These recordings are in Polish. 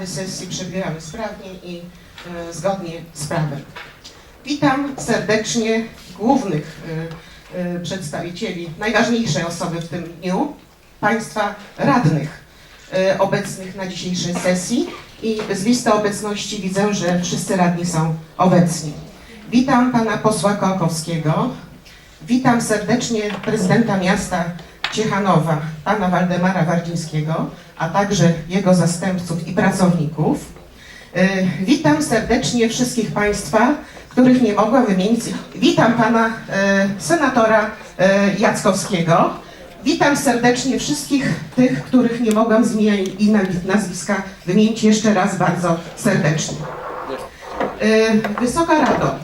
aby sesji przebiegały sprawnie i e, zgodnie z prawem. Witam serdecznie głównych e, e, przedstawicieli, najważniejsze osoby w tym dniu, Państwa radnych obecnych na dzisiejszej sesji i z listy obecności widzę, że wszyscy radni są obecni. Witam Pana posła Kołakowskiego, witam serdecznie prezydenta miasta Ciechanowa, Pana Waldemara Wardzińskiego, a także jego zastępców i pracowników. E, Witam serdecznie wszystkich Państwa, których nie mogłam wymienić. Witam Pana e, senatora e, Jackowskiego. Witam serdecznie wszystkich tych, których nie mogłam z imienia i na- nazwiska wymienić jeszcze raz bardzo serdecznie. Wysoka Rado,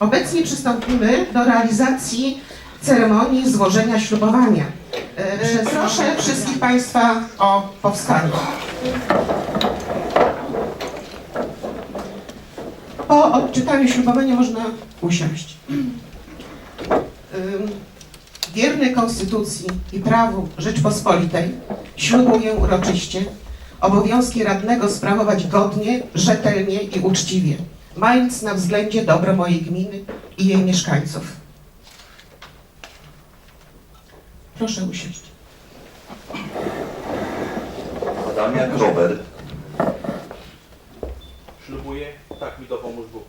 obecnie przystąpimy do realizacji ceremonii złożenia ślubowania. E, Proszę wszystkich Państwa o powstanie. Po odczytaniu ślubowania można usiąść. Wierny Konstytucji i prawu Rzeczpospolitej ślubuję uroczyście obowiązki radnego sprawować godnie, rzetelnie i uczciwie, mając na względzie dobro mojej gminy i jej mieszkańców. Proszę usiąść. Adamiak Robert, Ślubuję, tak mi dopomóż Bóg.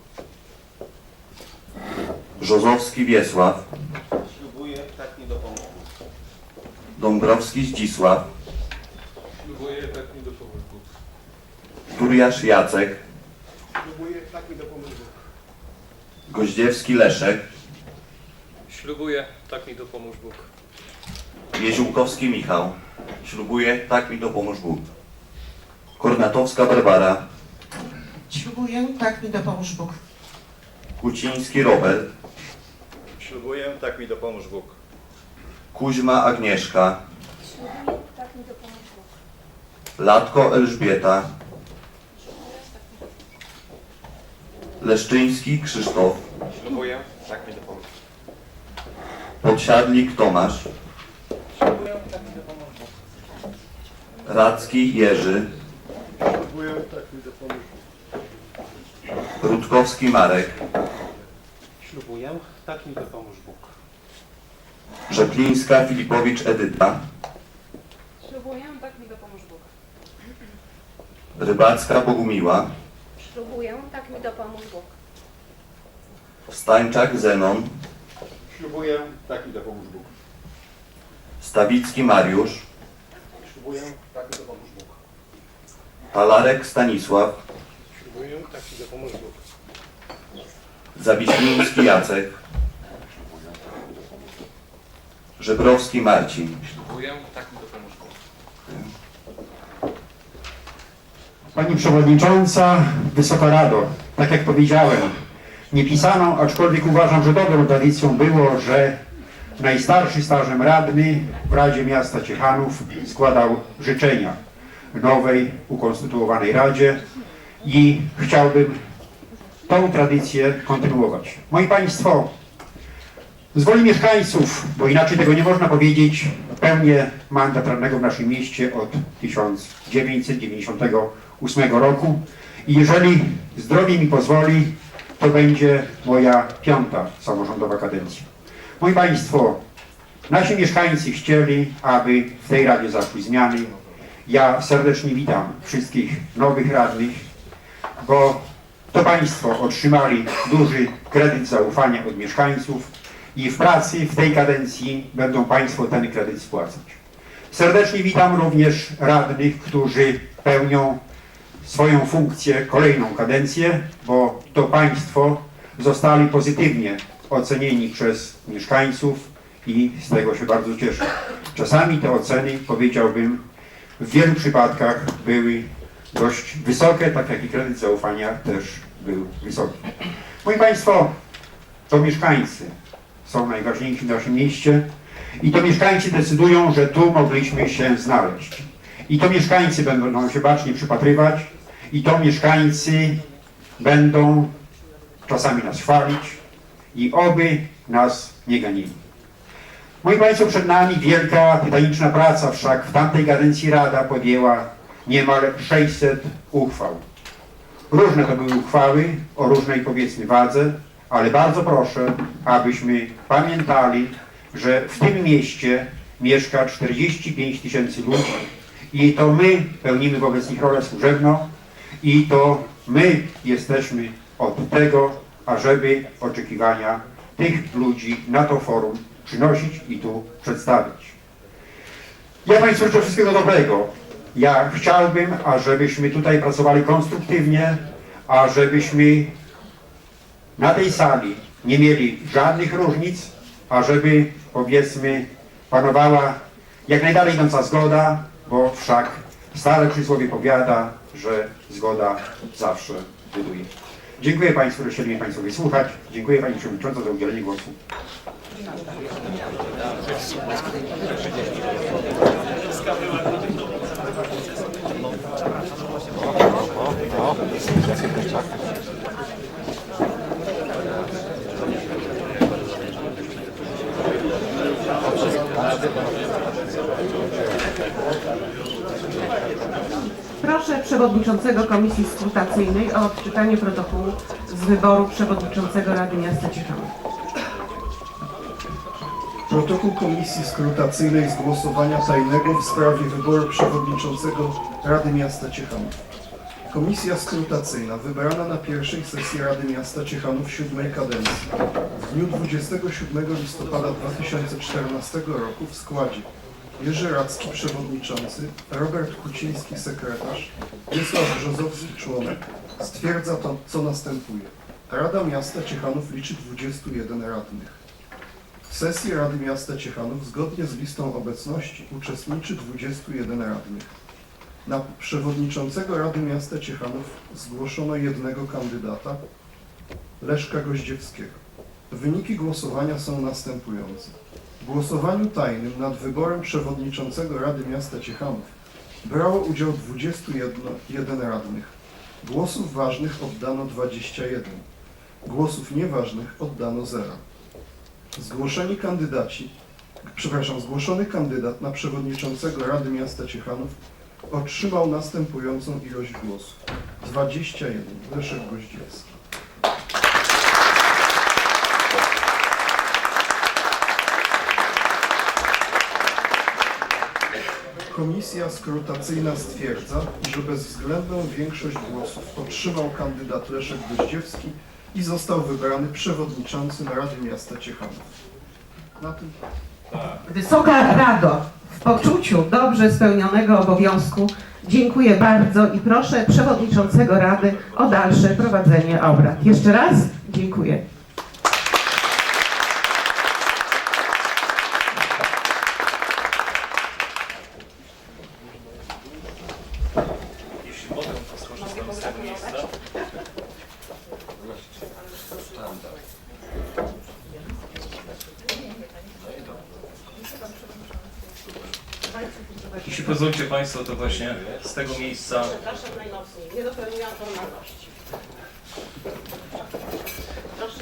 Brzozowski Wiesław, Ślubuję, tak mi dopomóż Bóg. Dąbrowski Zdzisław, Ślubuję, tak mi dopomóż Bóg. Turiasz Jacek, Ślubuję, tak mi dopomóż Bóg. Goździewski Leszek, Ślubuję, tak mi dopomóż Bóg. Jeziłkowski Michał, ślubuję, tak mi dopomóż Bóg. Kornatowska Barbara, Ślubuję, tak mi dopomóż Bóg. Kuciński Robert, Ślubuję, tak mi dopomóż Bóg. Kuźma Agnieszka, Ślubuję, tak mi dopomóż Bóg. Latko Elżbieta, Leszczyński Krzysztof, Ślubuję, tak mi dopomóż Podsiadlik Tomasz, Ślubuję, tak mi dopomóż Bóg. Radzki Jerzy, Ślubuję, tak mi dopomóż Bóg. Rutkowski Marek, Ślubuję, tak mi dopomóż Bóg. Rzeplińska Filipowicz Edyta, Ślubuję, tak mi dopomóż Bóg. Rybacka Bogumiła, Ślubuję, tak mi dopomóż Bóg. Stańczak Zenon, Ślubuję, tak mi dopomóż Bóg. Stawicki Mariusz, Ślubuję, tak mi dopomóż Bóg. Talarek Stanisław, Ślubuję, tak mi dopomóż Bóg. Zawiśliński Jacek, Żebrowski Marcin. Ślubuję, tak mi dopomóż Bóg. Pani Przewodnicząca, Wysoka Rado, tak jak powiedziałem, niepisaną, aczkolwiek uważam, że dobrą tradycją było, że najstarszy stażem radny w Radzie Miasta Ciechanów składał życzenia nowej, ukonstytuowanej Radzie i chciałbym tą tradycję kontynuować. Moi Państwo, z woli mieszkańców, bo inaczej tego nie można powiedzieć, pełnię mandat radnego w naszym mieście od 1998 roku i jeżeli zdrowie mi pozwoli, to będzie moja piąta samorządowa kadencja. Moi Państwo, nasi mieszkańcy chcieli, aby w tej Radzie zaszły zmiany. Ja serdecznie witam wszystkich nowych radnych, bo to Państwo otrzymali duży kredyt zaufania od mieszkańców i w pracy w tej kadencji będą Państwo ten kredyt spłacać. Serdecznie witam również radnych, którzy pełnią swoją funkcję kolejną kadencję, bo to Państwo zostali pozytywnie ocenieni przez mieszkańców i z tego się bardzo cieszę. Czasami te oceny, powiedziałbym, w wielu przypadkach były dość wysokie, tak jak i kredyt zaufania też był wysoki. Moi Państwo, to mieszkańcy są najważniejsi w naszym mieście i to mieszkańcy decydują, że tu mogliśmy się znaleźć. I to mieszkańcy będą się bacznie przypatrywać i to mieszkańcy będą czasami nas chwalić i oby nas nie ganili. Moi Państwo, przed nami wielka tytaniczna praca, wszak w tamtej kadencji Rada podjęła niemal 600 uchwał. Różne to były uchwały o różnej powiedzmy wadze, ale bardzo proszę, abyśmy pamiętali, że w tym mieście mieszka 45 tysięcy ludzi i to my pełnimy wobec nich rolę służebną i to my jesteśmy od tego, ażeby oczekiwania tych ludzi na to forum przynosić i tu przedstawić. Ja Państwu życzę wszystkiego dobrego. Ja chciałbym, ażebyśmy tutaj pracowali konstruktywnie, ażebyśmy na tej sali nie mieli żadnych różnic, ażeby powiedzmy panowała jak najdalej idąca zgoda, bo wszak stare przysłowie powiada, że zgoda zawsze buduje. Dziękuję Państwu, że chcieli mnie Państwo wysłuchać. Dziękuję Pani Przewodnicząca za udzielenie głosu. Proszę przewodniczącego Komisji Skrutacyjnej o odczytanie protokołu z wyboru przewodniczącego Rady Miasta Ciechanów. Protokół Komisji Skrutacyjnej z głosowania tajnego w sprawie wyboru przewodniczącego Rady Miasta Ciechanów. Komisja Skrutacyjna wybrana na pierwszej sesji Rady Miasta Ciechanów siódmej kadencji w dniu 27 listopada 2014 roku w składzie Jerzy Radzki przewodniczący, Robert Kuciński sekretarz, Wiesław Brzozowski członek stwierdza to, co następuje. Rada Miasta Ciechanów liczy 21 radnych. W sesji Rady Miasta Ciechanów zgodnie z listą obecności uczestniczy 21 radnych. Na przewodniczącego Rady Miasta Ciechanów zgłoszono jednego kandydata, Leszka Goździewskiego. Wyniki głosowania są następujące. Głosowaniu tajnym nad wyborem przewodniczącego Rady Miasta Ciechanów brało udział 21 radnych. Głosów ważnych oddano 21. Głosów nieważnych oddano 0. Zgłoszeni kandydaci, przepraszam, zgłoszony kandydat na przewodniczącego Rady Miasta Ciechanów otrzymał następującą ilość głosów. 21. Leszek Goździewski. Komisja skrutacyjna stwierdza, że bezwzględną większość głosów otrzymał kandydat Leszek Goździewski i został wybrany przewodniczącym Rady Miasta Ciechanów. Na tym Wysoka Rado, w poczuciu dobrze spełnionego obowiązku dziękuję bardzo i proszę przewodniczącego Rady o dalsze prowadzenie obrad. Jeszcze raz dziękuję. Jeśli mogę, to skorzystam z tego miejsca. Jeśli pozwolicie Państwo, to właśnie z tego miejsca Przepraszam najmocniej, nie dopełniłam formalności. Proszę.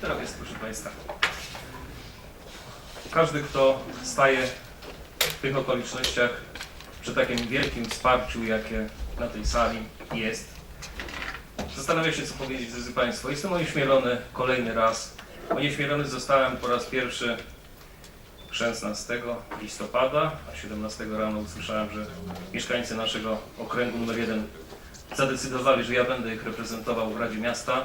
Tak jest, proszę Państwa. Każdy, kto staje w tych okolicznościach przy takim wielkim wsparciu, jakie na tej sali jest, zastanawia się, co powiedzieć, drodzy Państwo. Jestem onieśmielony kolejny raz. Onieśmielony zostałem po raz pierwszy 16 listopada, a 17 rano usłyszałem, że mieszkańcy naszego okręgu numer 1 zadecydowali, że ja będę ich reprezentował w Radzie Miasta.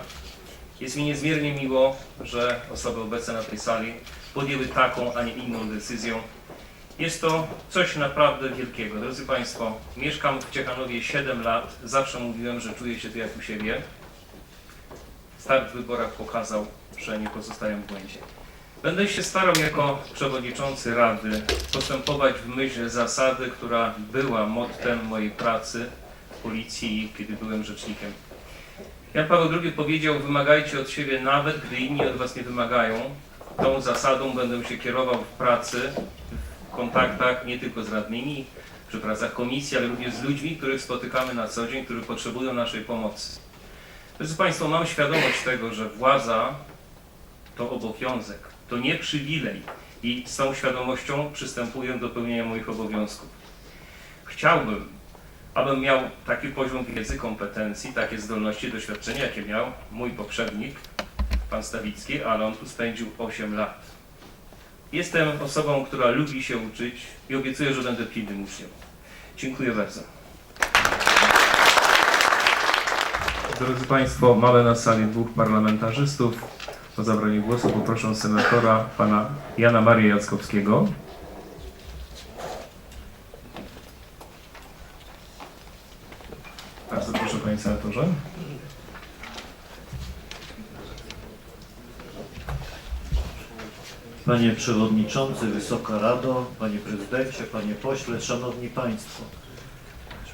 Jest mi niezmiernie miło, że osoby obecne na tej sali podjęły taką, a nie inną decyzję. Jest to coś naprawdę wielkiego. Drodzy Państwo, mieszkam w Ciechanowie 7 lat. Zawsze mówiłem, że czuję się tu jak u siebie. Start w wyborach pokazał, że nie pozostaję w błędzie. Będę się starał jako przewodniczący Rady postępować w myśl zasady, która była mottem mojej pracy policji, kiedy byłem rzecznikiem. Jan Paweł II powiedział, wymagajcie od siebie nawet, gdy inni od was nie wymagają. Tą zasadą będę się kierował w pracy, w kontaktach nie tylko z radnymi, przy pracach komisji, ale również z ludźmi, których spotykamy na co dzień, którzy potrzebują naszej pomocy. Drodzy Państwo, mam świadomość tego, że władza to obowiązek, to nie przywilej i z tą świadomością przystępuję do pełnienia moich obowiązków. Chciałbym, abym miał taki poziom wiedzy, kompetencji, takie zdolności, doświadczenia, jakie miał mój poprzednik, pan Stawicki, ale on tu spędził 8 lat. Jestem osobą, która lubi się uczyć i obiecuję, że będę pilnym uczniem. Dziękuję bardzo. Drodzy Państwo, mamy na sali dwóch parlamentarzystów. O zabranie głosu poproszę senatora pana Jana Maria Jackowskiego. Bardzo proszę panie senatorze. Panie Przewodniczący, Wysoka Rado, Panie Prezydencie, Panie Pośle, Szanowni Państwo.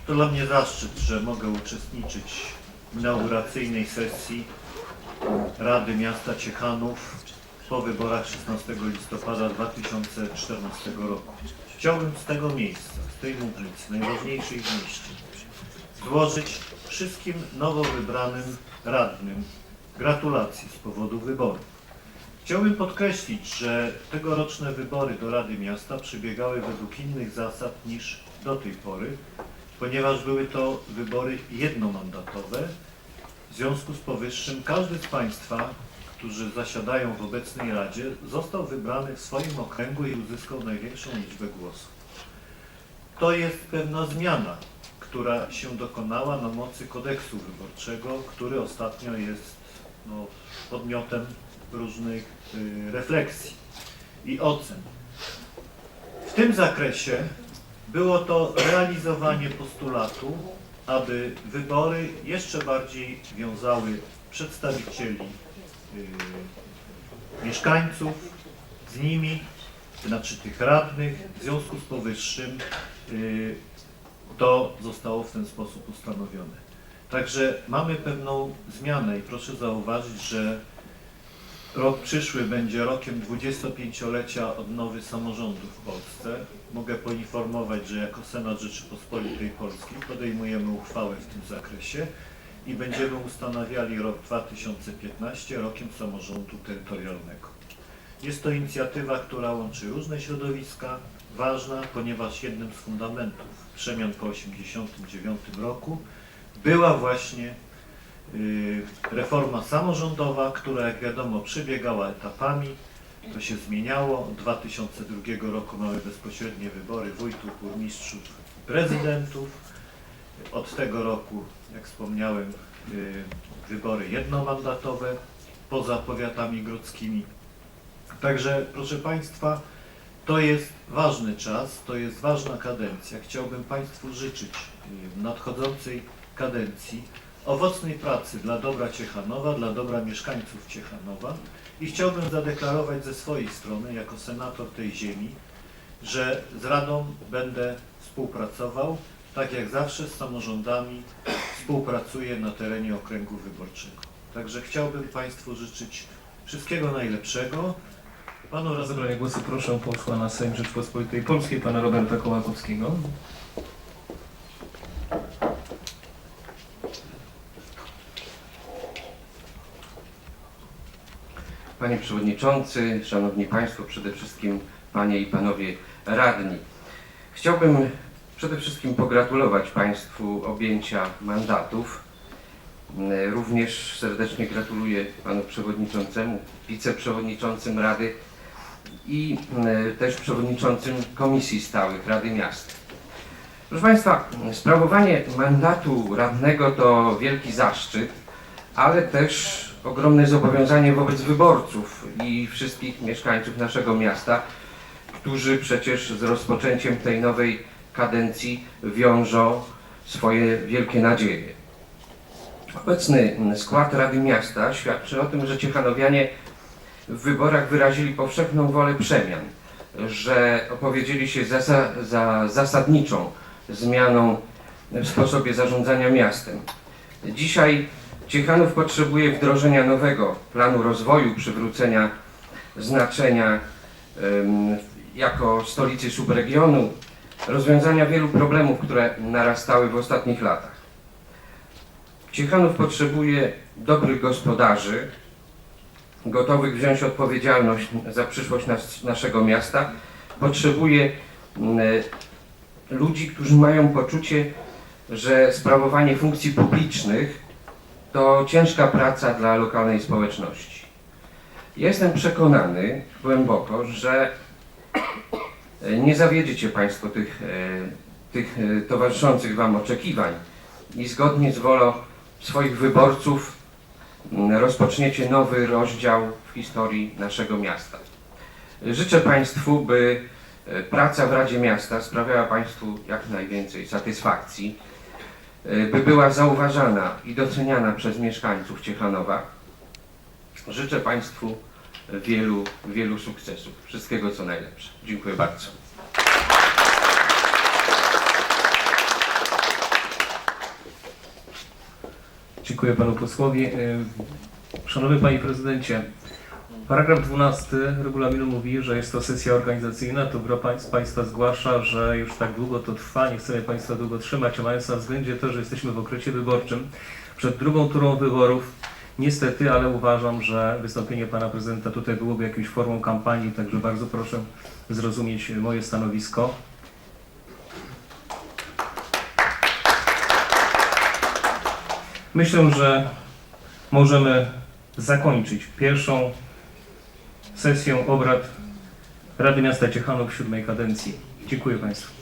To dla mnie zaszczyt, że mogę uczestniczyć w inauguracyjnej sesji Rady Miasta Ciechanów po wyborach 16 listopada 2014 roku. Chciałbym z tego miejsca, z tej mównicy, najważniejszej w mieście, złożyć wszystkim nowo wybranym radnym gratulacje z powodu wyborów. Chciałbym podkreślić, że tegoroczne wybory do Rady Miasta przebiegały według innych zasad niż do tej pory, ponieważ były to wybory jednomandatowe. W związku z powyższym każdy z Państwa, którzy zasiadają w obecnej Radzie, został wybrany w swoim okręgu i uzyskał największą liczbę głosów. To jest pewna zmiana, która się dokonała na mocy kodeksu wyborczego, który ostatnio jest no, podmiotem różnych y, refleksji i ocen. W tym zakresie było to realizowanie postulatu, aby wybory jeszcze bardziej wiązały przedstawicieli y, mieszkańców z nimi, znaczy tych radnych. W związku z powyższym y, to zostało w ten sposób ustanowione. Także mamy pewną zmianę i proszę zauważyć, że Rok przyszły będzie rokiem 25-lecia odnowy samorządu w Polsce. Mogę poinformować, że jako Senat Rzeczypospolitej Polskiej podejmujemy uchwałę w tym zakresie i będziemy ustanawiali rok 2015 rokiem samorządu terytorialnego. Jest to inicjatywa, która łączy różne środowiska, ważna, ponieważ jednym z fundamentów przemian po 1989 roku była właśnie reforma samorządowa, która jak wiadomo przebiegała etapami, to się zmieniało. Od 2002 roku mamy bezpośrednie wybory wójtów, burmistrzów, prezydentów. Od tego roku, jak wspomniałem, y, wybory jednomandatowe poza powiatami grodzkimi. Także proszę Państwa, to jest ważny czas, to jest ważna kadencja. Chciałbym Państwu życzyć y, w nadchodzącej kadencji owocnej pracy dla dobra Ciechanowa, dla dobra mieszkańców Ciechanowa i chciałbym zadeklarować ze swojej strony, jako senator tej ziemi, że z Radą będę współpracował, tak jak zawsze z samorządami współpracuję na terenie okręgu wyborczego. Także chciałbym Państwu życzyć wszystkiego najlepszego. Panu O zabranie głosu proszę posła na Sejm Rzeczpospolitej Polskiej, pana Roberta Kołakowskiego. Panie Przewodniczący, Szanowni Państwo, przede wszystkim Panie i Panowie Radni. Chciałbym przede wszystkim pogratulować Państwu objęcia mandatów. Również serdecznie gratuluję Panu Przewodniczącemu, Wiceprzewodniczącym Rady i mm, też Przewodniczącym Komisji Stałych Rady Miasta. Proszę Państwa, sprawowanie mandatu radnego to wielki zaszczyt, ale też ogromne zobowiązanie wobec wyborców i wszystkich mieszkańców naszego miasta, którzy przecież z rozpoczęciem tej nowej kadencji wiążą swoje wielkie nadzieje. Obecny skład Rady Miasta świadczy o tym, że Ciechanowianie w wyborach wyrazili powszechną wolę przemian, że opowiedzieli się za, za zasadniczą zmianą w sposobie zarządzania miastem. Dzisiaj Ciechanów potrzebuje wdrożenia nowego planu rozwoju, przywrócenia znaczenia em, jako stolicy subregionu, rozwiązania wielu problemów, które narastały w ostatnich latach. Ciechanów potrzebuje dobrych gospodarzy, gotowych wziąć odpowiedzialność za przyszłość nas, naszego miasta. Potrzebuje mm, ludzi, którzy mają poczucie, że sprawowanie funkcji publicznych to ciężka praca dla lokalnej społeczności. Jestem przekonany głęboko, że nie zawiedziecie Państwo tych, e, tych e, towarzyszących Wam oczekiwań i zgodnie z wolą swoich wyborców rozpoczniecie nowy rozdział w historii naszego miasta. Życzę Państwu, by e, praca w Radzie Miasta sprawiała Państwu jak najwięcej satysfakcji, by była zauważana i doceniana przez mieszkańców Ciechanowa. Życzę Państwu wielu, wielu sukcesów. Wszystkiego co najlepsze. Dziękuję bardzo. Dziękuję panu posłowi. Y, Szanowny panie prezydencie, paragraf 12 regulaminu mówi, że jest to sesja organizacyjna. To gro z państwa zgłasza, że już tak długo to trwa, nie chcemy państwa długo trzymać, a mając na względzie to, że jesteśmy w okresie wyborczym, przed drugą turą wyborów, niestety, ale uważam, że wystąpienie pana prezydenta tutaj byłoby jakąś formą kampanii, także bardzo proszę zrozumieć moje stanowisko. Myślę, że możemy zakończyć pierwszą sesję obrad Rady Miasta Ciechanów siódmej kadencji. Dziękuję Państwu.